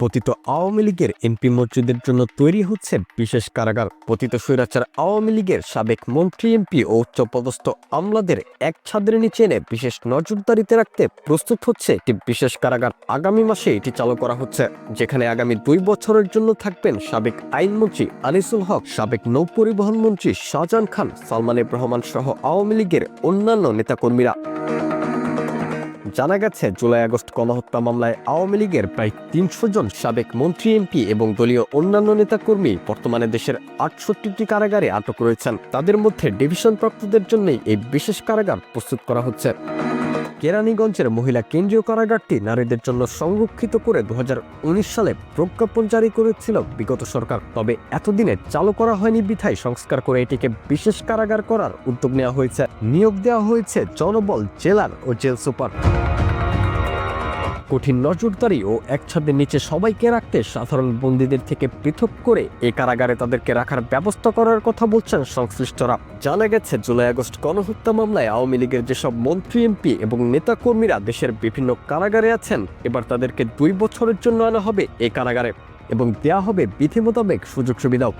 পতিত আওয়ামী লীগের এমপি মসজিদের জন্য তৈরি হচ্ছে বিশেষ কারাগার। পতিত স্বৈরাচার আওয়ামী লীগের সাবেক মন্ত্রী, এমপি ও উচ্চপদস্থ আমলাদের এক ছাদের নিচে এনে বিশেষ নজরদারিতে রাখতে প্রস্তুত হচ্ছে একটি বিশেষ কারাগার। আগামী মাসে এটি চালু করা হচ্ছে, যেখানে আগামী দুই বছরের জন্য থাকবেন সাবেক আইনমন্ত্রী আনিসুল হক, সাবেক নৌপরিবহন মন্ত্রী শাহজাহান খান, সালমান রহমান সহ আওয়ামী লীগের অন্যান্য নেতাকর্মীরা। জানা গেছে, জুলাই আগস্ট গণহত্যা মামলায় আওয়ামী লীগের প্রায় তিনশো জন সাবেক মন্ত্রী, এমপি এবং দলীয় অন্যান্য নেতাকর্মী বর্তমানে দেশের আটষট্টিটি কারাগারে আটক রয়েছেন। তাদের মধ্যে ডিভিশন প্রাপ্তদের জন্যই এই বিশেষ কারাগার প্রস্তুত করা হচ্ছে। কেরানীগঞ্জের মহিলা কেন্দ্রীয় কারাগারটি নারীদের জন্য সংরক্ষিত করে দু হাজার উনিশ সালে প্রজ্ঞাপন জারি করেছিল বিগত সরকার। তবে এতদিনে চালু করা হয়নি বিথায় সংস্কার করে এটিকে বিশেষ কারাগার করার উদ্যোগ নেওয়া হয়েছে। নিয়োগ দেওয়া হয়েছে জনবল জেলার ও জেল সুপার। কঠিন নজরদারি ও এক ছাদের নিচে সবাইকে রাখতে সাধারণ বন্দীদের থেকে পৃথক করে এই কারাগারে তাদেরকে রাখার ব্যবস্থা করার কথা বলছেন সংশ্লিষ্টরা। জানা গেছে, জুলাই আগস্ট গণহত্যা মামলায় আওয়ামী লীগের যেসব মন্ত্রী, এমপি এবং নেতাকর্মীরা দেশের বিভিন্ন কারাগারে আছেন, এবার তাদেরকে দুই বছরের জন্য আনা হবে এই কারাগারে এবং দেয়া হবে বিধি মোতাবেক সুযোগ সুবিধাও।